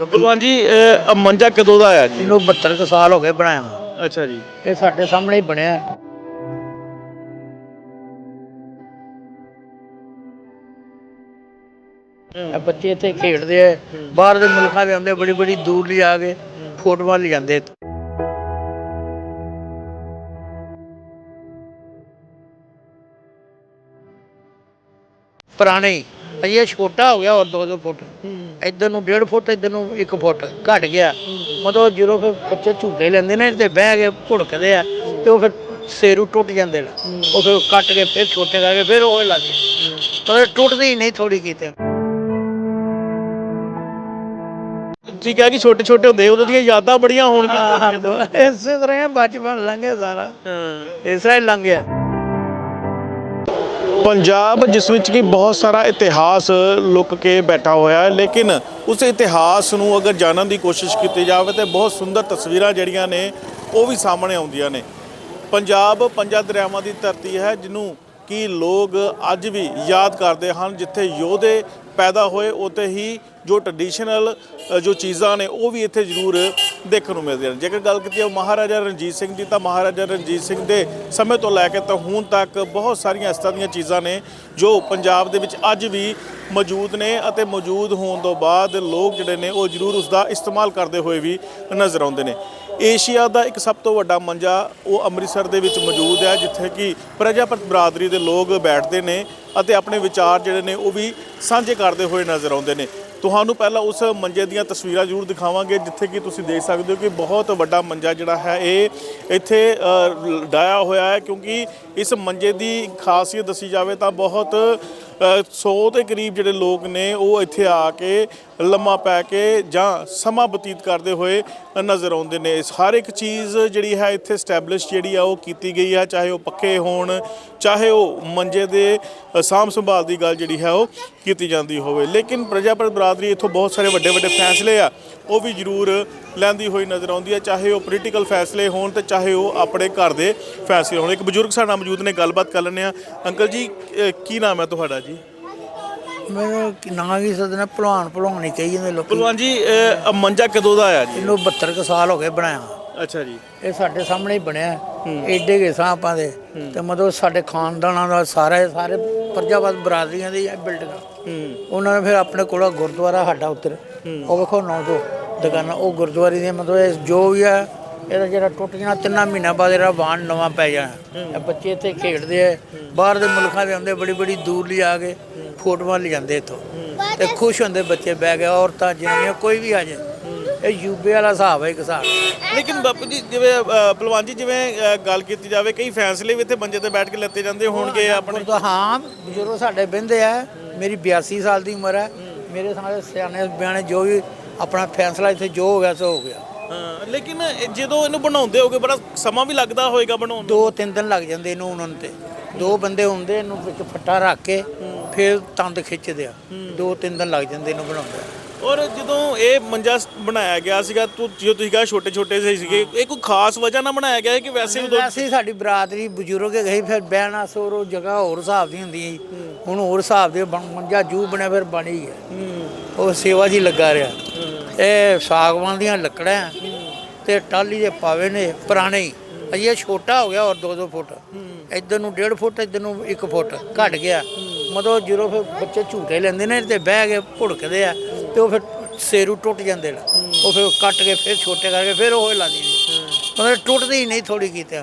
ਭਗਵਾਨ ਜੀ ਅਹ, ਮੰਜਾ ਕਦੋਂ ਦਾ ਆਇਆ ਜੀ? ਇਹਨੂੰ 72 ਕੁ ਸਾਲ ਹੋ ਗਏ ਬਣਾਇਆ ਨੂੰ। ਅੱਛਾ ਜੀ। ਇਹ ਸਾਡੇ ਸਾਹਮਣੇ ਹੀ ਬਣਿਆ। ਇਹ ਬੱਚੇ ਇੱਥੇ ਖੇਡਦੇ ਆ। ਬਾਹਰ ਦੇ ਮੁਲਕਾਂ ਦੇ ਆਉਂਦੇ ਬੜੀ ਬੜੀ ਦੂਰ ਲਈ ਆ ਕੇ ਫੋਟੋਆਂ ਲੈ ਜਾਂਦੇ। ਪੁਰਾਣੇ ਹੀ। ਅਜੇ ਛੋਟਾ ਹੋ ਗਿਆ ਹੋਰ 2-2 ਫੁੱਟ। ਇੱਧਰ ਨੂੰ 1.5 ਫੁੱਟ ਇੱਧਰ ਨੂੰ 1 ਫੁੱਟ ਘਟ ਗਿਆ। ਮਤਲਬ ਜਦੋਂ ਫਿਰ ਬੱਚੇ ਝੂਟੇ ਲੈਂਦੇ ਨੇ ਤੇ ਬਹਿ ਕੇ ਭੁੜਕਦੇ ਆ ਤੇ ਉਹ ਫਿਰ ਸੇਰੂ ਟੁੱਟ ਜਾਂਦੇ ਨੇ। ਉਹ ਫਿਰ ਕੱਟ ਕੇ ਫਿਰ ਛੋਟੇ ਕਰਕੇ ਫਿਰ ਉਹ ਲੱਗਦੇ ਪਰ ਟੁੱਟਦੇ ਹੀ ਨਹੀਂ ਥੋੜੀ ਕੀਤੇ ਤੁਸੀਂ ਕਿਹਾ ਕਿ ਛੋਟੇ ਛੋਟੇ ਹੁੰਦੇ ਉਦੋਂ ਦੀਆਂ ਯਾਦਾਂ ਬੜੀਆਂ ਹੋਣਗੀਆਂ। ਇਸੇ ਤਰ੍ਹਾਂ ਬਚਪਨ ਲੰਘੇ ਸਾਰਾ। ਹਾਂ। ਇਸ ਤਰ੍ਹਾਂ ਹੀ ਲੰਘਿਆ। ਪੰਜਾਬ, ਜਿਸ ਵਿੱਚ ਕਿ ਬਹੁਤ ਸਾਰਾ ਇਤਿਹਾਸ ਲੁਕ ਕੇ ਬੈਠਾ ਹੋਇਆ ਹੈ, ਲੇਕਿਨ ਉਸ ਇਤਿਹਾਸ ਨੂੰ ਅਗਰ ਜਾਣਨ ਦੀ ਕੋਸ਼ਿਸ਼ ਕੀਤੀ ਜਾਵੇ ਤੇ ਬਹੁਤ ਸੁੰਦਰ ਤਸਵੀਰਾਂ ਜਿਹੜੀਆਂ ਨੇ, ਉਹ ਵੀ ਸਾਹਮਣੇ ਆਉਂਦੀਆਂ ਨੇ। ਪੰਜਾਬ ਪੰਜਾਂ ਦਰਿਆਵਾਂ ਦੀ ਧਰਤੀ ਹੈ, ਜਿਹਨੂੰ ਕਿ ਲੋਕ ਅੱਜ ਵੀ ਯਾਦ ਕਰਦੇ ਹਨ, ਜਿੱਥੇ ਯੋਧੇ ਪੈਦਾ ਹੋਏ, ਉੱਥੇ ਹੀ ਜੋ ਟ੍ਰੈਡੀਸ਼ਨਲ ਜੋ ਚੀਜ਼ਾਂ ਨੇ, ਉਹ ਵੀ ਇੱਥੇ ਜ਼ਰੂਰ ਦੇਖਣ ਨੂੰ ਮਿਲਦੀਆਂ ਨੇ। ਜੇਕਰ ਗੱਲ ਕੀਤੀ ਹੈ ਮਹਾਰਾਜਾ ਰਣਜੀਤ ਸਿੰਘ ਦੀ, ਤਾਂ ਮਹਾਰਾਜਾ ਰਣਜੀਤ ਸਿੰਘ ਦੇ ਸਮੇਂ ਤੋਂ ਲੈ ਕੇ ਤਾਂ ਹੁਣ ਤੱਕ ਬਹੁਤ ਸਾਰੀਆਂ ਇਸ ਤਰ੍ਹਾਂ ਦੀਆਂ ਚੀਜ਼ਾਂ ਨੇ, ਜੋ ਪੰਜਾਬ ਦੇ ਵਿੱਚ ਅੱਜ ਵੀ ਮੌਜੂਦ ਨੇ ਅਤੇ ਮੌਜੂਦ ਹੋਣ ਤੋਂ ਬਾਅਦ ਲੋਕ ਜਿਹੜੇ ਨੇ, ਉਹ ਜ਼ਰੂਰ ਉਸ ਦਾ ਇਸਤੇਮਾਲ ਕਰਦੇ ਹੋਏ ਵੀ ਨਜ਼ਰ ਆਉਂਦੇ ਨੇ। ਏਸ਼ੀਆ ਦਾ ਇੱਕ ਸਭ ਤੋਂ ਵੱਡਾ ਮੰਜਾ ਉਹ ਅੰਮ੍ਰਿਤਸਰ ਦੇ ਵਿੱਚ ਮੌਜੂਦ ਹੈ, ਜਿੱਥੇ ਕਿ ਪ੍ਰਜਾਪਤ ਬਰਾਦਰੀ ਦੇ ਲੋਕ ਬੈਠਦੇ ਨੇ ਅਤੇ ਆਪਣੇ ਵਿਚਾਰ ਜਿਹੜੇ ਨੇ ਉਹ ਵੀ ਸਾਂਝੇ ਕਰਦੇ ਹੋਏ ਨਜ਼ਰ ਆਉਂਦੇ ਨੇ। ਤੁਹਾਨੂੰ ਪਹਿਲਾਂ ਉਸ ਮੰਜੇ ਦੀਆਂ ਤਸਵੀਰਾਂ ਜ਼ਰੂਰ ਦਿਖਾਵਾਂਗੇ, ਜਿੱਥੇ ਕਿ ਤੁਸੀਂ ਦੇਖ ਸਕਦੇ ਹੋ ਕਿ ਬਹੁਤ ਵੱਡਾ ਮੰਜਾ ਜਿਹੜਾ ਹੈ, ਇਹ ਇੱਥੇ ਡਾਇਆ ਹੋਇਆ ਹੈ, ਕਿਉਂਕਿ ਇਸ ਮੰਜੇ ਦੀ ਖਾਸੀਅਤ ਦੱਸੀ ਜਾਵੇ ਤਾਂ ਬਹੁਤ 100 ਦੇ ਕਰੀਬ ਜਿਹੜੇ ਲੋਕ ਨੇ, ਉਹ ਇੱਥੇ ਆ ਕੇ ਲੰਮਾ ਪੈ ਕੇ ਜਾਂ ਸਮਾਂ ਬਤੀਤ ਕਰਦੇ ਹੋਏ ਨਜ਼ਰ ਆਉਂਦੇ ਨੇ। ਇਸ ਹਰ ਇੱਕ ਚੀਜ਼ ਜਿਹੜੀ ਹੈ ਇੱਥੇ ਸਟੈਬਲਿਸ਼ ਜਿਹੜੀ ਆ, ਉਹ ਕੀਤੀ ਗਈ ਹੈ ਚਾਹੇ ਉਹ ਪੱਕੇ ਹੋਣ, ਚਾਹੇ ਉਹ ਮੰਜੇ ਦੇ ਸਾਂਭ ਸੰਭਾਲ ਦੀ ਗੱਲ ਜਿਹੜੀ ਹੈ, ਉਹ ਕੀਤੀ ਜਾਂਦੀ ਹੋਵੇ। ਲੇਕਿਨ ਪ੍ਰਜਾਪਤ ਬਰਾਦਰੀ ਇੱਥੋਂ ਬਹੁਤ ਸਾਰੇ ਵੱਡੇ ਵੱਡੇ ਫੈਸਲੇ ਆ, ਉਹ ਵੀ ਜ਼ਰੂਰ ਲੈਂਦੀ ਹੋਈ ਨਜ਼ਰ ਆਉਂਦੀ ਹੈ ਚਾਹੇ ਉਹ ਪੋਲੀਟੀਕਲ ਫੈਸਲੇ ਹੋਣ ਤੇ ਚਾਹੇ ਉਹ ਆਪਣੇ ਘਰ ਦੇ ਫੈਸਲੇ ਹੋਣ। ਇੱਕ ਬਜ਼ੁਰਗ ਸਾਡਾ ਮੌਜੂਦ ਨੇ, ਗੱਲਬਾਤ ਕਰ ਲੈਂਦੇ ਆ ਅੰਕਲ ਜੀ ਕੀ ਨਾਮ ਹੈ ਤੁਹਾਡਾ ਜੀ ਮੈਨੂੰ ਨਾਂ ਵੀ ਸਦਨਾ ਭਲਵਾਨ ਭਲਵਾਨ ਹੀ ਕਹੀ ਜਾਂਦੇ ਲੋਕੀ। ਭਲਵਾਨ ਜੀ ਅ, ਮੰਜਾ ਕਦੋਂ ਦਾ ਆਇਆ ਜੀ? ਇਹਨੂੰ 72 ਕੁ ਸਾਲ ਹੋ ਗਏ ਬਣਾਇਆ। ਅੱਛਾ ਜੀ। ਇਹ ਸਾਡੇ ਸਾਹਮਣੇ ਹੀ ਬਣਿਆ। ਏਡੇ ਕੇ ਸਾਂ ਆਪਾਂ ਦੇ। ਤੇ ਮਤਲਬ ਸਾਡੇ ਖਾਨਦਾਨਾਂ ਦਾ ਸਾਰੇ ਸਾਰੇ ਪ੍ਰਜਾਪਤ ਬਰਾਦਰੀਆਂ ਦੀ ਇਹ ਬਿਲਡਿੰਗਾਂ ਹੂੰ। ਉਹਨਾਂ ਨੇ ਫਿਰ ਆਪਣੇ ਕੋਲ ਗੁਰਦੁਆਰਾ ਸਾਡਾ ਉੱਤਰ ਉਹ ਵੇਖੋ ਨੌ ਦੋ ਦੁਕਾਨਾਂ ਉਹ ਗੁਰਦੁਆਰੇ ਦੀਆਂ ਮਤਲਬ ਇਹ ਜੋ ਵੀ ਆ ਇਹਦਾ ਜਿਹੜਾ ਟੁੱਟ ਜਾਣਾ ਤਿੰਨਾਂ ਮਹੀਨਿਆਂ ਬਾਅਦ ਇਹਦਾ ਵਾਹਣ ਨਵਾਂ ਪੈ ਜਾਣਾ। ਇਹ ਬੱਚੇ ਇੱਥੇ ਖੇਡਦੇ ਆ। ਬਾਹਰ ਦੇ ਮੁਲਕਾਂ ਦੇ ਆਉਂਦੇ ਬੜੀ ਬੜੀ ਦੂਰ ਲਈ ਆ ਕੇ। ਫੋਟੋਆਂ ਲੈ ਜਾਂਦੇ ਇੱਥੋਂ। ਤੇ ਖੁਸ਼ ਹੁੰਦੇ ਬੱਚੇ ਬਹਿ ਕੇ ਔਰਤਾਂ ਜਨਾਨੀਆਂ ਕੋਈ ਵੀ ਆ ਜਾਏ ਇਹ ਯੂਪੀ ਵਾਲਾ ਹਿਸਾਬ ਹੈ ਇੱਕ ਹਿਸਾਬ। ਲੇਕਿਨ ਬਾਪੂ ਜੀ ਜਿਵੇਂ ਅ, ਭਲਵਾਨ ਜੀ ਜਿਵੇਂ ਗੱਲ ਕੀਤੀ ਜਾਵੇ ਕਈ ਫੈਸਲੇ ਵੀ ਇੱਥੇ ਮੰਜੇ ਤੇ ਬੈਠ ਕੇ ਲੱਤੇ ਜਾਂਦੇ ਹੋਣਗੇ ਆਪਣੇ। ਹਾਂ ਬਜ਼ੁਰਗ ਸਾਡੇ ਬਹਿੰਦੇ ਆ। ਮੇਰੀ 82 ਸਾਲ ਦੀ ਉਮਰ ਹੈ। ਮੇਰੇ ਸਾਰੇ ਸਿਆਣੇ ਬਿਆਣੇ ਜੋ ਵੀ ਆਪਣਾ ਫੈਸਲਾ ਇੱਥੇ ਜੋ ਹੋ ਗਿਆ ਸੋ ਹੋ ਗਿਆ। ਹਾਂ ਲੇਕਿਨ ਜਦੋਂ ਇਹਨੂੰ ਬਣਾਉਂਦੇ ਹੋਗੇ ਬੜਾ ਸਮਾਂ ਵੀ ਲੱਗਦਾ ਹੋਏਗਾ ਬਣਾਉਣ ਨੂੰ। ਦੋ ਤਿੰਨ ਦਿਨ ਲੱਗ ਜਾਂਦੇ ਇਹਨੂੰ ਉਹਨਾਂ ਤੇ। ਦੋ ਬੰਦੇ ਹੁੰਦੇ ਇਹਨੂੰ ਵਿੱਚ ਫੱਟਾ ਰੱਖ ਕੇ ਫਿਰ ਤੰਦ ਖਿੱਚਦੇ ਆ। ਦੋ ਤਿੰਨ ਦਿਨ ਲੱਗ ਜਾਂਦੇ ਇਹਨੂੰ ਬਣਾਉਂਦੇ ਔਰ ਜਦੋਂ ਇਹ ਮੰਜਾ ਬਣਾਇਆ ਗਿਆ ਸੀਗਾ ਤੂੰ ਜੋ ਤੁਸੀਂ ਕਿਹਾ ਛੋਟੇ ਛੋਟੇ ਜਿਹੇ ਸੀਗੇ ਇਹ ਕੋਈ ਖਾਸ ਵਜ੍ਹਾ ਨਾਲ ਬਣਾਇਆ ਗਿਆ ਹੈ ਕਿ ਵੈਸੇ ਉਦੋਂ ਵੈਸੇ ਹੀ ਸਾਡੀ ਬਰਾਦਰੀ ਬਜ਼ੁਰਗ ਗਈ ਫਿਰ ਬਹਿਣਾ ਸੋਰੋ ਜਗ੍ਹਾ ਹੋਰ ਹਿਸਾਬ ਦੀ ਹੁੰਦੀ ਸੀ। ਹੁਣ ਹੋਰ ਹਿਸਾਬ ਦੇ ਬਣ- ਮੰਜਾ ਜੂ ਬਣਿਆ ਫਿਰ ਬਣ ਹੀ ਗਿਆ ਉਹ ਸੇਵਾ ਜੀ ਲੱਗਾ ਰਿਹਾ। ਇਹ ਸਾਗਵਾਨ ਦੀਆਂ ਲੱਕੜਾਂ ਤੇ ਟਾਲੀ ਦੇ ਪਾਵੇ ਨੇ ਪੁਰਾਣੇ ਹੀ। ਅਜੇ ਛੋਟਾ ਹੋ ਗਿਆ ਹੋਰ 2-2 ਫੁੱਟ। ਇੱਧਰ ਨੂੰ 1.5 ਫੁੱਟ ਇੱਧਰ ਨੂੰ 1 ਫੁੱਟ ਘਟ ਗਿਆ। ਮਤਲਬ ਜਦੋਂ ਫਿਰ ਬੱਚੇ ਝੂਟੇ ਲੈਂਦੇ ਨੇ ਤੇ ਬਹਿ ਕੇ ਭੁੜਕਦੇ ਆ ਤੇ ਉਹ ਫਿਰ ਸੇਰੂ ਟੁੱਟ ਜਾਂਦੇ ਨੇ। ਉਹ ਫਿਰ ਕੱਟ ਕੇ ਫਿਰ ਛੋਟੇ ਕਰਕੇ ਫਿਰ ਉਹ ਲੱਗਦੀ ਮਤਲਬ ਟੁੱਟਦੀ ਹੀ ਨਹੀਂ ਥੋੜੀ ਕੀਤੇ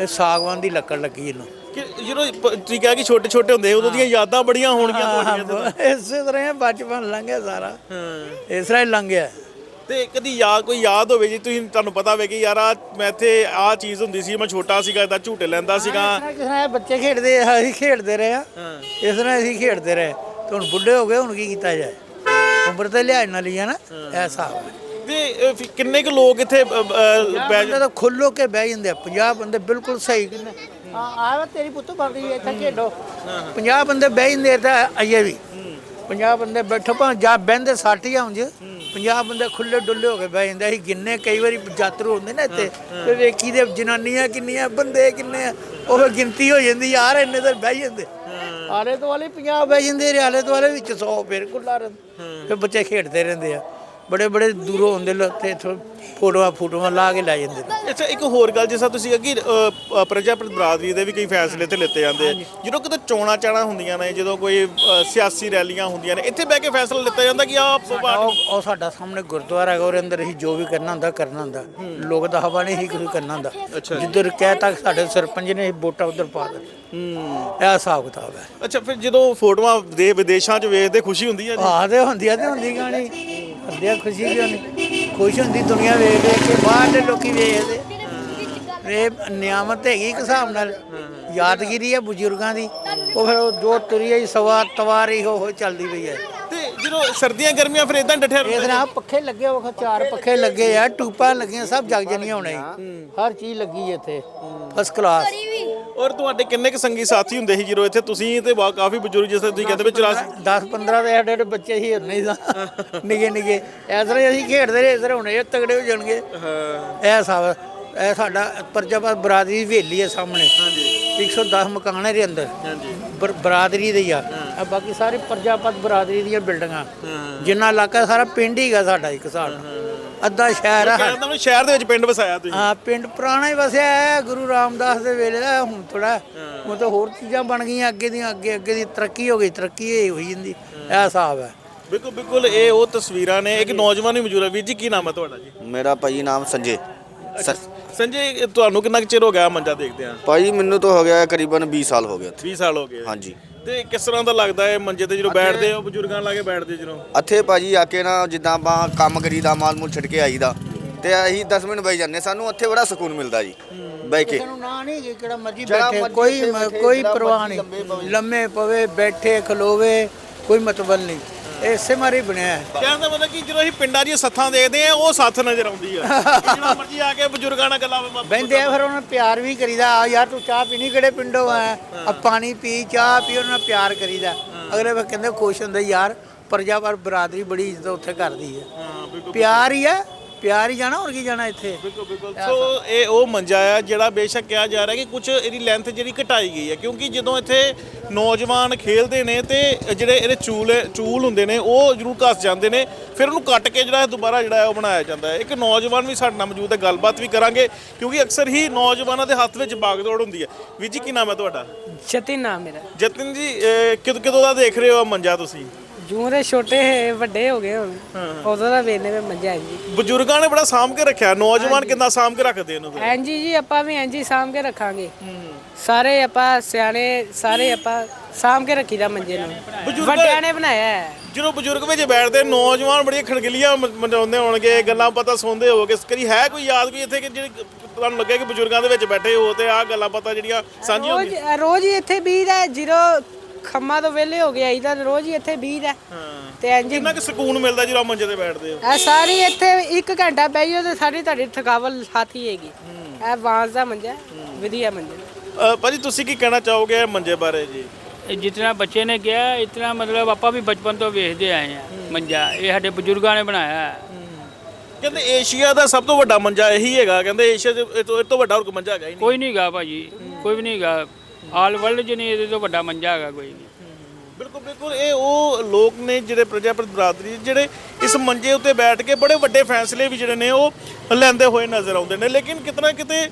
ਇਹ ਸਾਗਵਾਨ ਦੀ ਲੱਕੜ ਲੱਗੀ ਇਹਨੂੰ। ਕਿ ਜਦੋਂ ਤੁਸੀਂ ਕਿਹਾ ਕਿ ਛੋਟੇ ਛੋਟੇ ਹੁੰਦੇ ਉਦੋਂ ਦੀਆਂ ਯਾਦਾਂ ਬੜੀਆਂ ਹੋਣਗੀਆਂ ਤੁਹਾਡੀਆਂ। ਇਸੇ ਤਰ੍ਹਾਂ ਬਚਪਨ ਲੰਘਿਆ ਸਾਰਾ। ਹਾਂ। ਇਸ ਤਰ੍ਹਾਂ ਹੀ ਲੰਘਿਆ। ਤੇ ਕਦੀ ਯਾਦ ਕੋਈ ਯਾਦ ਹੋਵੇ ਜੀ ਤੁਸੀਂ ਤੁਹਾਨੂੰ ਪਤਾ ਹੋਵੇ ਕਿ ਯਾਰ ਆ ਮੈਂ ਇੱਥੇ ਆ ਚੀਜ਼ ਹੁੰਦੀ ਸੀ ਮੈਂ ਛੋਟਾ ਸੀਗਾ ਇਦਾਂ ਝੂਟੇ ਲੈਂਦਾ ਸੀਗਾ। ਕਿਸ ਬੱਚੇ ਖੇਡਦੇ ਆ ਅਸੀਂ ਖੇਡਦੇ ਰਹੇ ਆ ਹਾਂ। ਇਸ ਤਰ੍ਹਾਂ ਅਸੀਂ ਖੇਡਦੇ ਰਹੇ। ਤੇ ਹੁਣ ਬੁੱਢੇ ਹੋ ਗਏ ਹੁਣ ਕੀ ਕੀਤਾ ਜਾਏ? ਉਮਰ ਤੇ ਲਿਹਾਜ਼ ਨਾਲ ਹੀ ਆ ਨਾ ਐਸਾ ਤੇ ਫਿਰ ਕਿੰਨੇ ਕੁ ਲੋਕ ਇੱਥੇ ਅ, ਅ, ਬੈ ਬੰਦੇ ਤਾਂ ਖੁੱਲੋ ਕੇ ਬਹਿ ਜਾਂਦੇ ਆ 50 ਬੰਦੇ ਬਿਲਕੁਲ ਸਹੀ ਆ ਆ ਤੇਰੀ ਪੁੱਤ ਬਣ ਰਹੀ ਹੈ। ਇੱਥੇ ਖੇਡੋ 50 ਬੰਦੇ ਬਹਿ ਜਾਂਦੇ ਤਾਂ ਅਜੇ ਵੀ। 50 ਬੰਦੇ ਬੈਠੋ ਭਾਂ ਜਾਂ ਬਹਿੰਦੇ ਸੱਟ ਜਾਂ ਉਂਝ 50 ਬੰਦੇ ਖੁੱਲੇ ਡੁੱਲੇ ਹੋ ਕੇ ਬਹਿ ਜਾਂਦੇ ਅਸੀਂ ਗਿੰਨੇ ਕਈ ਵਾਰੀ ਯਾਤਰੂ ਹੁੰਦੇ ਨਾ ਇੱਥੇ। ਤੇ ਵੇਖੀ ਦੇ ਜਨਾਨੀਆਂ ਕਿੰਨੀਆਂ ਬੰਦੇ ਕਿੰਨੇ ਆ? ਉਹ ਗਿਣਤੀ ਹੋ ਜਾਂਦੀ ਯਾਰ ਇੰਨੇ ਤਾਂ ਬਹਿ ਜਾਂਦੇ। ਆਲੇ ਦੁਆਲੇ 50 ਬਹਿ ਜਾਂਦੇ ਰੇ ਆਲੇ ਦੁਆਲੇ ਵਿੱਚ 100 ਫਿਰ ਖੁੱਲਾ ਰਹਿੰਦਾ। ਫਿਰ ਬੱਚੇ ਖੇਡਦੇ ਰਹਿੰਦੇ ਆ। ਬੜੇ ਬੜੇ ਦੂਰੋਂ ਆਉਂਦੇ ਲੋਕ ਇੱਥੋਂ ਫੋਟੋਆਂ ਫੋਟੋਆਂ ਲਾ ਕੇ ਲੈ ਜਾਂਦੇ ਨੇ। ਅੱਛਾ ਇੱਕ ਹੋਰ ਗੱਲ ਜਿਸ ਤੁਸੀਂ ਅੱਗੇ ਪ੍ਰਜਾਪਤ ਬਰਾਦਰੀ ਦੇ ਵੀ ਕਈ ਫੈਸਲੇ ਤੇ ਲਿੱਤੇ ਜਾਂਦੇ ਆ। ਜਦੋਂ ਕਿਤੇ ਚੋਣਾਂ ਚਾਣਾ ਹੁੰਦੀਆਂ ਨੇ ਜਦੋਂ ਕੋਈ ਅ, ਸਿਆਸੀ ਰੈਲੀਆਂ ਹੁੰਦੀਆਂ ਨੇ ਇੱਥੇ ਬਹਿ ਕੇ ਫੈਸਲਾ ਲਿੱਤਾ ਜਾਂਦਾ ਕਿ ਉਹ ਉਹ ਸਾਡਾ ਸਾਹਮਣੇ ਗੁਰਦੁਆਰਾ ਹੈਗਾ ਉਹਦੇ ਅੰਦਰ ਹੀ ਜੋ ਵੀ ਕਰਨਾ ਹੁੰਦਾ ਕਰਨਾ ਹੁੰਦਾ। ਲੋਕ ਦਾ ਹਵਾ ਨਹੀਂ ਹੀ ਕੁਝ ਕਰਨਾ ਹੁੰਦਾ। ਜਿੱਧਰ ਕਹਿ ਤੱਕ ਸਾਡੇ ਸਰਪੰਚ ਨੇ ਵੋਟਾਂ ਉਧਰ ਪਾ ਦੇ ਹੂੰ। ਇਹ ਹਿਸਾਬ ਕਿਤਾਬ ਹੈ। ਅੱਛਾ ਫਿਰ ਜਦੋਂ ਫੋਟੋਆਂ ਦੇ ਵਿਦੇਸ਼ਾਂ 'ਚ ਵੇਖਦੇ ਖੁਸ਼ੀ ਹੁੰਦੀ ਹੈ ਜੀ? ਆਹ ਤੇ ਹੁੰਦੀ ਆ ਤੇ ਹੁੰਦੀ ਗਾਣੀ ਹੁੰਦੀ ਆ ਖੁਸ਼ੀ ਕਿਉਂ ਨਹੀਂ ਖੁਸ਼ ਹੁੰਦੀ ਦੁਨੀਆ ਵੇਖ ਵੇਖ ਕੇ ਬਾਹਰ ਦੇ ਲੋਕੀ ਵੇਖਦੇ। ਇਹ ਨਿਆਮਤ ਹੈਗੀ ਇੱਕ ਹਿਸਾਬ ਨਾਲ ਯਾਦਗਿਰੀ ਹੈ ਬਜ਼ੁਰਗਾਂ ਦੀ। ਉਹ ਫਿਰ ਉਹ ਜੋ ਤੁਰੀ ਹੈ ਸਵਾ ਤਵਾਰੀ ਹੋ ਹੋ ਚੱਲਦੀ ਪਈ ਹੈ ਤੇ ਜਦੋਂ ਸਰਦੀਆਂ ਗਰਮੀਆਂ ਫਿਰ ਇਦਾਂ ਡੱਠਿਆ ਇਸ ਨਾਲ ਪੱਖੇ ਲੱਗੇ ਉਹ ਚਾਰ ਪੱਖੇ ਲੱਗੇ ਆ ਟੂਪਾਂ ਲੱਗੀਆਂ ਸਭ ਜਗ ਜਣੀਆਂ ਹੋਣੇ। ਹਰ ਚੀਜ਼ ਲੱਗੀ ਇੱਥੇ ਫਸਟ ਕਲਾਸ ਔਰ ਤੁਹਾਡੇ ਕਿੰਨੇ ਕੁ ਸੰਗੀ ਸਾਥੀ ਹੁੰਦੇ ਸੀ ਜਦੋਂ ਇੱਥੇ ਤੁਸੀਂ ਤੇ ਵਾ ਕਾਫੀ ਬਜ਼ੁਰਗ ਜਿਸ ਤਰ੍ਹਾਂ ਤੁਸੀਂ ਕਹਿੰਦੇ ਵੀ 84 10 15 ਦੇ ਸਾਡੇ ਜਿਹੜੇ ਬੱਚੇ ਸੀ ਹੁੰਨੇ ਦਾ ਨਿਗੇ ਨਿਗੇ ਇਸ ਤਰ੍ਹਾਂ ਹੀ ਅਸੀਂ ਖੇਡਦੇ ਰਹੇ ਇਸ ਤਰ੍ਹਾਂ ਹੁਣ ਇਹ ਤਗੜੇ ਹੋ ਜਾਣਗੇ। ਹਾਂ। ਇਹ ਸਭ ਇਹ ਸਾਡਾ ਪ੍ਰਜਾਪਤ ਬਰਾਦਰੀ ਦੀ ਹਵੇਲੀ ਹੈ ਸਾਹਮਣੇ। ਹਾਂਜੀ। 110 ਮਕਾਨ ਹੈ ਦੇ ਅੰਦਰ। ਹਾਂਜੀ। ਬਰ- ਬਰਾਦਰੀ ਦੇ ਹੀ ਆ। ਬਾਕੀ ਸਾਰੇ ਪ੍ਰਜਾਪਤ ਬਰਾਦਰੀ ਦੀਆਂ ਬਿਲਡਿੰਗਾਂ। ਜਿੰਨਾ ਇਲਾਕਾ ਸਾਰਾ ਪਿੰਡ ਹੀਗਾ ਸਾਡਾ ਇੱਕ ਹਿਸਾਬ ਨਾਲ ਅੱਧਾ ਸ਼ਹਿਰ ਆ। ਕਹਿੰਦਾ ਮੈਂ ਸ਼ਹਿਰ ਦੇ ਵਿੱਚ ਪਿੰਡ ਵਸਾਇਆ ਤੁਸੀਂ। ਹਾਂ ਪਿੰਡ ਪੁਰਾਣਾ ਹੀ ਵਸਿਆ ਹੈ ਗੁਰੂ ਰਾਮਦਾਸ ਦੇ ਵੇਲੇ ਦਾ ਹੁਣ ਥੋੜਾ ਹੁਣ ਤਾਂ ਹੋਰ ਚੀਜ਼ਾਂ ਬਣ ਗਈਆਂ ਅੱਗੇ ਦੀਆਂ ਅੱਗੇ ਅੱਗੇ ਦੀ ਤਰੱਕੀ ਹੋ ਗਈ ਤਰੱਕੀ ਇਹ ਹੋਈ ਜਾਂਦੀ ਇਹ ਹਿਸਾਬ ਹੈ। ਬਿਲਕੁਲ ਬਿਲਕੁਲ ਇਹ ਉਹ ਤਸਵੀਰਾਂ ਨੇ ਇੱਕ ਨੌਜਵਾਨ ਹੀ ਮੌਜੂਦ ਹੈ। ਵੀਰ ਜੀ ਕੀ ਨਾਮ ਹੈ ਤੁਹਾਡਾ ਜੀ? ਮੇਰਾ ਭਾਜੀ ਨਾਮ ਸੰਜੇ। ਸੰਜੇ ਤੁਹਾਨੂੰ ਕਿੰਨਾ ਕੁ ਚਿਰ ਹੋ ਗਿਆ ਮੰਜਾ ਦੇਖਦੇ ਆ ਭਾਜੀ ਮੈਨੂੰ ਤਾਂ ਹੋ ਗਿਆ ਕਰੀਬਨ 20 ਸਾਲ ਹੋ ਗਏ ਉੱਥੇ। 20 ਸਾਲ ਹੋ ਗਏ। ਹਾਂਜੀ। ਤੇ ਕਿਸ ਤਰ੍ਹਾਂ ਦਾ ਲੱਗਦਾ ਹੈ ਮੰਜੇ ਤੇ ਜਦੋਂ ਬੈਠਦੇ ਹੋ ਬਜ਼ੁਰਗਾਂ ਲਾ ਕੇ ਬੈਠਦੇ ਜਦੋਂ? ਇੱਥੇ ਭਾਜੀ ਆ ਕੇ ਨਾ ਜਿੱਦਾਂ ਆਪਾਂ ਕੰਮ ਕਰੀਦਾ ਮਾਲ ਮੂਲ ਛੱਡ ਕੇ ਆਈਦਾ। ਤੇ ਅਸੀਂ 10 ਮਿੰਟ ਬਈ ਜਾਂਦੇ ਸਾਨੂੰ ਉੱਥੇ ਬੜਾ ਸਕੂਨ ਮਿਲਦਾ ਜੀ ਬੈ ਕੇ। ਕਿਸੇ ਨੂੰ ਨਾ ਨਹੀਂ ਕਿ ਕਿਹੜਾ ਮਰਜ਼ੀ ਜਿਹੜਾ ਬੈਠੇ ਮਰਜ਼ੀ ਕੋਈ ਇੱਥੇ ਬੈਠੇ, ਕੋਈ ਜਿਹੜਾ ਪਰਵਾਹ ਮਰਜ਼ੀ ਨਹੀਂ। ਲੰਮੇ ਪਵੇ। ਲੰਮੇ ਪਵੇ ਬੈਠੇ ਖਲੋਵੇ ਕੋਈ ਮਤਲਬ ਨਹੀਂ। ਇਹ ਇਸੇ ਮਾਰੇ ਬਣਿਆ ਹੈ। ਕਹਿਣ ਦਾ ਮਤਲਬ ਕਿ ਜਦੋਂ ਅਸੀਂ ਪਿੰਡਾਂ ਦੀਆਂ ਸੱਥਾਂ ਦੇਖਦੇ ਆ ਉਹ ਸੱਥ ਨਜ਼ਰ ਆਉਂਦੀ ਆ। ਜਿਹੜਾ ਮਰਜ਼ੀ ਆ ਕੇ ਬਜ਼ੁਰਗਾਂ ਨਾਲ ਗੱਲਾਂ ਬਾਤਾਂ ਬਹਿੰਦੇ ਆ ਫਿਰ ਉਹਨਾਂ ਨਾਲ ਪਿਆਰ ਵੀ ਕਰੀਦਾ ਆ ਯਾਰ ਤੂੰ ਚਾਹ ਪੀਣੀ ਕਿਹੜੇ ਪਿੰਡੋਂ ਆ? ਆ ਪਾਣੀ ਪੀ ਚਾਹ ਪੀ ਉਹਨਾਂ ਨਾਲ ਪਿਆਰ ਕਰੀਦਾ। ਅਗਲੇ ਵੇ ਕਹਿੰਦੇ ਖੁਸ਼ ਹੁੰਦੇ ਯਾਰ ਪ੍ਰਜਾਪਤ ਬਰਾਦਰੀ ਬੜੀ ਇੱਜ਼ਤ ਉੱਥੇ ਕਰਦੀ ਹੈ। ਹਾਂ ਬਿਲਕੁਲ। ਪਿਆਰ ਹੀ ਹੈ ਪਿਆਰ ਹੀ ਜਾਣਾ ਹੋਰ ਕੀ ਜਾਣਾ ਇੱਥੇ? ਬਿਲਕੁਲ ਬਿਲਕੁਲ। ਸੋ ਇਹ ਉਹ ਮੰਜਾ ਆ ਜਿਹੜਾ ਬੇਸ਼ੱਕ ਕਿਹਾ ਜਾ ਰਿਹਾ ਕਿ ਕੁਝ ਇਹਦੀ ਲੈਂਥ ਜਿਹੜੀ ਘਟਾਈ ਗਈ ਹੈ। ਕਿਉਂਕਿ ਜਦੋਂ ਇੱਥੇ ਨੌਜਵਾਨ ਖੇਲਦੇ ਨੇ ਤੇ ਜਿਹੜੇ ਇਹਦੇ ਚੂਲ ਚੂਲ ਹੁੰਦੇ ਨੇ ਉਹ ਜ਼ਰੂਰ ਘਸ ਜਾਂਦੇ ਨੇ। ਫਿਰ ਉਹਨੂੰ ਕੱਟ ਕੇ ਜਿਹੜਾ ਹੈ ਦੁਬਾਰਾ ਜਿਹੜਾ ਹੈ ਉਹ ਬਣਾਇਆ ਜਾਂਦਾ ਹੈ। ਇੱਕ ਨੌਜਵਾਨ ਵੀ ਸਾਡੇ ਨਾਲ ਮੌਜੂਦ ਹੈ ਗੱਲਬਾਤ ਵੀ ਕਰਾਂਗੇ। ਕਿਉਂਕਿ ਅਕਸਰ ਹੀ ਨੌਜਵਾਨਾਂ ਦੇ ਹੱਥ ਵਿੱਚ ਬਾਗਦੌੜ ਹੁੰਦੀ ਹੈ। ਵੀਰ ਜੀ ਕੀ ਨਾਮ ਹੈ ਤੁਹਾਡਾ? ਜਤਿਨ ਨਾਮ ਮੇਰਾ। ਜਤਨ ਜੀ ਕਿਦੋਂ ਕਿਦੋਂ ਦਾ ਦੇਖ ਰਹੇ ਹੋ ਇਹ ਮੰਜਾ ਤੁਸੀਂ? ਜੂੰ ਦੇ ਛੋਟੇ ਹੈ, ਵੱਡੇ ਹੋ ਗਏ ਹੁਣ। ਉਦੋਂ ਦਾ ਵੇਨੇ ਵਿੱਚ ਮੱਝਾ ਹੈ ਜੀ। ਬਜ਼ੁਰਗਾਂ ਨੇ ਬੜਾ ਸਾਂਭ ਕੇ ਰੱਖਿਆ। ਨੌਜਵਾਨ ਕਿੰਨਾ ਸਾਂਭ ਕੇ ਰੱਖਦੇ ਇਹਨੂੰ ਫਿਰ? ਐਂਜੀ ਜੀ ਆਪਾਂ ਵੀ ਐਂਜੀ ਸਾਂਭ ਕੇ ਰੱਖਾਂਗੇ। ਸਾਰੇ ਆਪਾਂ ਸਿਆਣੇ ਸਾਰੇ ਆਪਾਂ ਸਾਂਭ ਕੇ ਰੱਖੀਦਾ ਮੰਜੇ ਨੂੰ। ਵੱਡਿਆਂ ਨੇ ਬਣਾਇਆ ਹੈ। ਜਦੋਂ ਬਜ਼ੁਰਗ ਵਿੱਚ ਬੈਠਦੇ ਨੌਜਵਾਨ ਬੜੀਆਂ ਖੜਗਲੀਆਂ ਮਨਾਉਂਦੇ ਹੋਣਗੇ ਗੱਲਾਂ ਪਤਾ ਸੁਣਦੇ ਹੋਗੇ ਕਰੀ ਹੈ ਕੋਈ ਯਾਦ ਕੋਈ ਇੱਥੇ ਕਿ ਜਿਹੜੀ ਤੁਹਾਨੂੰ ਲੱਗੇ ਕਿ ਬਜ਼ੁਰਗਾਂ ਦੇ ਵਿੱਚ ਬੈਠੇ ਹੋ ਤੇ ਆਹ ਗੱਲਾਂ ਪਤਾ ਜਿਹੜੀਆਂ ਸਾਂਝੀਆਂ ਰੋਜ਼ ਰੋਜ਼ ਹੀ ਇੱਥੇ ਬੀਦ ਹੈ। ਜਦੋਂ ਖੰਮਾ ਤੋਂ ਵਿਹਲੇ ਹੋ ਗਏ ਆਈਦਾ ਰੋਜ਼ ਹੀ ਇੱਥੇ ਬੀਦ ਹੈ। ਤੇ ਐਂਜੀ ਕਿੰਨਾ ਕੁ ਸਕੂਨ ਮਿਲਦਾ ਜਦੋਂ ਮੰਜੇ ਤੇ ਬੈਠਦੇ ਹੋ ਇਹ ਸਾਰੀ ਇੱਥੇ 1 ਘੰਟਾ ਬੈਈਓ ਤੇ ਸਾਰੀ ਤੁਹਾਡੀ ਥਕਾਵਟ ਸਾਥੀ ਹੈਗੀ। ਇਹ ਬਾਂਸ ਦਾ ਮੰਜਾ ਵਧੀਆ ਮੰਜਾ। ਅ, ਭਾਜੀ ਤੁਸੀਂ ਕੀ ਕਹਿਣਾ ਚਾਹੋਗੇ ਇਹ ਮੰਜੇ ਬਾਰੇ ਜੀ? ਇਹ ਜਿਤਨਾ ਬੱਚੇ ਨੇ ਕਿਹਾ ਇਤਨਾ ਮਤਲਬ ਆਪਾਂ ਵੀ ਬਚਪਨ ਤੋਂ ਵੇਖਦੇ ਆਏ ਆ ਮੰਜਾ। ਇਹ ਸਾਡੇ ਬਜ਼ੁਰਗਾਂ ਨੇ ਬਣਾਇਆ ਹੈ। ਕਹਿੰਦੇ ਏਸ਼ੀਆ ਦਾ ਸਭ ਤੋਂ ਵੱਡਾ ਮੰਜਾ ਇਹੀ ਹੈਗਾ। ਕਹਿੰਦੇ ਏਸ਼ੀਆ ਦੇ ਇਹ ਤੋਂ ਇਹ ਤੋਂ ਵੱਡਾ ਹੋਰ ਕੋਈ ਮੰਜਾ ਹੈਗਾ ਹੀ ਨਹੀਂ। ਕੋਈ ਨਹੀਂ ਗਾ ਭਾਜੀ। ਕੋਈ ਵੀ ਨਹੀਂ ਗਾ ਆਲ ਵਰਲਡ 'ਚ ਨਹੀਂ ਇਹਦੇ ਤੋਂ ਵੱਡਾ ਮੰਜਾ ਹੈਗਾ ਕੋਈ। ਬਿਲਕੁਲ ਬਿਲਕੁਲ। ਇਹ ਉਹ ਲੋਕ ਨੇ ਜਿਹੜੇ ਪ੍ਰਜਾਪਤ ਬਰਾਦਰੀ ਜਿਹੜੇ ਇਸ ਮੰਜੇ ਉੱਤੇ ਬੈਠ ਕੇ ਬੜੇ ਵੱਡੇ ਫੈਸਲੇ ਵੀ ਜਿਹੜੇ ਨੇ ਉਹ ਲੈਂਦੇ ਹੋਏ ਨਜ਼ਰ ਆਉਂਦੇ ਨੇ। ਲੇਕਿਨ ਕਿਤਨਾ ਕਿਤੇ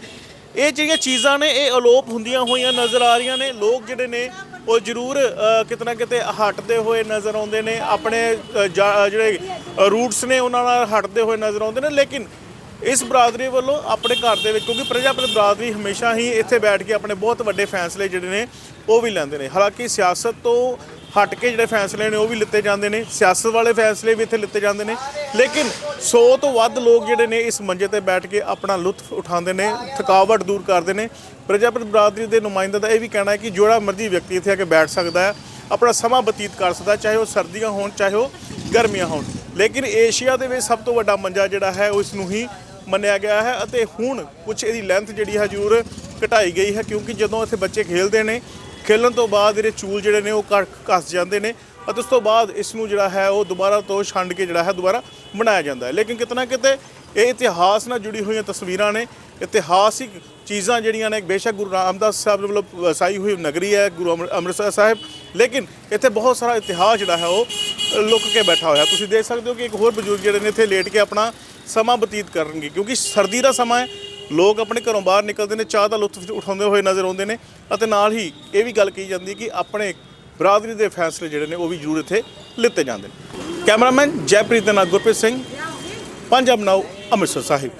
ਇਹ ਜਿਹੜੀਆਂ ਚੀਜ਼ਾਂ ਨੇ ਇਹ ਅਲੋਪ ਹੁੰਦੀਆਂ ਹੋਈਆਂ ਨਜ਼ਰ ਆ ਰਹੀਆਂ ਨੇ। ਲੋਕ ਜਿਹੜੇ ਨੇ ਉਹ ਜ਼ਰੂਰ ਅ, ਕਿਤਨਾ ਕਿਤੇ ਹਟਦੇ ਹੋਏ ਨਜ਼ਰ ਆਉਂਦੇ ਨੇ। ਆਪਣੇ ਜਾ- ਜਿਹੜੇ ਰੂਟਸ ਨੇ ਉਹਨਾਂ ਨਾਲ ਹਟਦੇ ਹੋਏ ਨਜ਼ਰ ਆਉਂਦੇ ਨੇ। ਲੇਕਿਨ ਇਸ ਬਰਾਦਰੀ ਵੱਲੋਂ ਆਪਣੇ ਘਰ ਦੇ ਵਿੱਚ, ਕਿਉਂਕਿ ਪ੍ਰਜਾਪਤ ਬਰਾਦਰੀ ਹਮੇਸ਼ਾ ਹੀ ਇੱਥੇ ਬੈਠ ਕੇ ਆਪਣੇ ਬਹੁਤ ਵੱਡੇ ਫੈਸਲੇ ਜਿਹੜੇ ਨੇ, ਉਹ ਵੀ ਲੈਂਦੇ ਨੇ। ਹਾਲਾਂਕਿ ਸਿਆਸਤ ਤੋਂ ਹਟ ਕੇ ਜਿਹੜੇ ਫੈਸਲੇ ਨੇ, ਉਹ ਵੀ ਲਿੱਤੇ ਜਾਂਦੇ ਨੇ। ਸਿਆਸਤ ਵਾਲੇ ਫੈਸਲੇ ਵੀ ਇੱਥੇ ਲਿੱਤੇ ਜਾਂਦੇ ਨੇ। ਲੇਕਿਨ 100 ਤੋਂ ਵੱਧ ਲੋਕ ਜਿਹੜੇ ਨੇ, ਇਸ ਮੰਜੇ ਤੇ ਬੈਠ ਕੇ ਆਪਣਾ ਲੁਤਫ ਉਠਾਉਂਦੇ ਨੇ, ਥਕਾਵਟ ਦੂਰ ਕਰਦੇ ਨੇ। ਪ੍ਰਜਾਪਤ ਬਰਾਦਰੀ ਦੇ ਨੁਮਾਇੰਦੇ ਦਾ ਇਹ ਵੀ ਕਹਿਣਾ ਹੈ ਕਿ ਜਿਹੜਾ ਮਰਜ਼ੀ ਵਿਅਕਤੀ ਇੱਥੇ ਆ ਕੇ ਬੈਠ ਸਕਦਾ ਹੈ, ਆਪਣਾ ਸਮਾਂ ਬਤੀਤ ਕਰ ਸਕਦਾ ਚਾਹੇ ਉਹ ਸਰਦੀਆਂ ਹੋਣ, ਚਾਹੇ ਉਹ ਗਰਮੀਆਂ ਹੋਣ। ਲੇਕਿਨ ਏਸ਼ੀਆ ਦੇ ਵਿੱਚ ਸਭ ਤੋਂ ਵੱਡਾ ਮੰਜਾ ਜਿਹੜਾ ਹੈ, ਉਹ ਇਸ ਨੂੰ ਹੀ ਮੰਨਿਆ ਗਿਆ ਹੈ ਅਤੇ ਹੁਣ ਕੁਝ ਇਹਦੀ ਲੈਂਥ ਜਿਹੜੀ ਹੈ ਜ਼ਰੂਰ ਘਟਾਈ ਗਈ ਹੈ ਕਿਉਂਕਿ ਜਦੋਂ ਇੱਥੇ ਬੱਚੇ ਖੇਲਦੇ ਨੇ, ਖੇਲਣ ਤੋਂ ਬਾਅਦ ਇਹਦੇ ਚੂਲ ਜਿਹੜੇ ਨੇ ਉਹ ਘ- ਘਸ ਜਾਂਦੇ ਨੇ ਅਤੇ ਉਸ ਤੋਂ ਬਾਅਦ ਇਸ ਨੂੰ ਜਿਹੜਾ ਹੈ ਉਹ ਦੁਬਾਰਾ ਤੋਂ ਛੰਡ ਕੇ ਜਿਹੜਾ ਹੈ ਦੁਬਾਰਾ ਬਣਾਇਆ ਜਾਂਦਾ ਹੈ। ਲੇਕਿਨ ਕਿਤਨਾ ਕਿਤੇ ਇਹ ਇਤਿਹਾਸ ਨਾਲ ਜੁੜੀ ਹੋਈਆਂ ਤਸਵੀਰਾਂ ਨੇ, ਇਤਿਹਾਸਿਕ ਚੀਜ਼ਾਂ ਜਿਹੜੀਆਂ ਨੇ, ਬੇਸ਼ੱਕ ਗੁਰੂ ਰਾਮਦਾਸ ਸਾਹਿਬ ਵੱਲੋਂ ਵਸਾਈ ਹੋਈ ਨਗਰੀ ਹੈ, ਗੁਰੂ ਅੰਮ੍ਰਿ- ਅੰਮ੍ਰਿਤਸਰ ਸਾਹਿਬ, ਲੇਕਿਨ ਇੱਥੇ ਬਹੁਤ ਸਾਰਾ ਇਤਿਹਾਸ ਜਿਹੜਾ ਹੈ ਉਹ ਲੁੱਕ ਕੇ ਬੈਠਾ ਹੋਇਆ। ਤੁਸੀਂ ਦੇਖ ਸਕਦੇ ਹੋ ਕਿ ਇੱਕ ਹੋਰ ਬਜ਼ੁਰਗ ਜਿਹੜੇ ਨੇ ਇੱਥੇ ਲੇਟ ਕੇ ਆਪਣਾ ਸਮਾਂ ਬਤੀਤ ਕਰਨਗੇ, ਕਿਉਂਕਿ ਸਰਦੀ ਦਾ ਸਮਾਂ ਹੈ। ਲੋਕ ਆਪਣੇ ਘਰੋਂ ਬਾਹਰ ਨਿਕਲਦੇ ਨੇ, ਚਾਹ ਦਾ ਲੁਤਫ ਉਠਾਉਂਦੇ ਹੋਏ ਨਜ਼ਰ ਆਉਂਦੇ ਨੇ ਅਤੇ ਨਾਲ ਹੀ ਇਹ ਵੀ ਗੱਲ ਕਹੀ ਜਾਂਦੀ ਹੈ ਕਿ ਆਪਣੇ ਬਰਾਦਰੀ ਦੇ ਫੈਸਲੇ ਜਿਹੜੇ ਨੇ ਉਹ ਵੀ ਜ਼ਰੂਰ ਇੱਥੇ ਲਿੱਤੇ ਜਾਂਦੇ ਨੇ। ਕੈਮਰਾਮੈਨ ਜੈਪ੍ਰੀਤ ਦੇ ਨਾਲ ਗੁਰਪ੍ਰੀਤ ਸਿੰਘ, ਪੰਜਾਬ ਨਾਓ ਅੰਮ੍ਰਿਤਸਰ ਸਾਹਿਬ।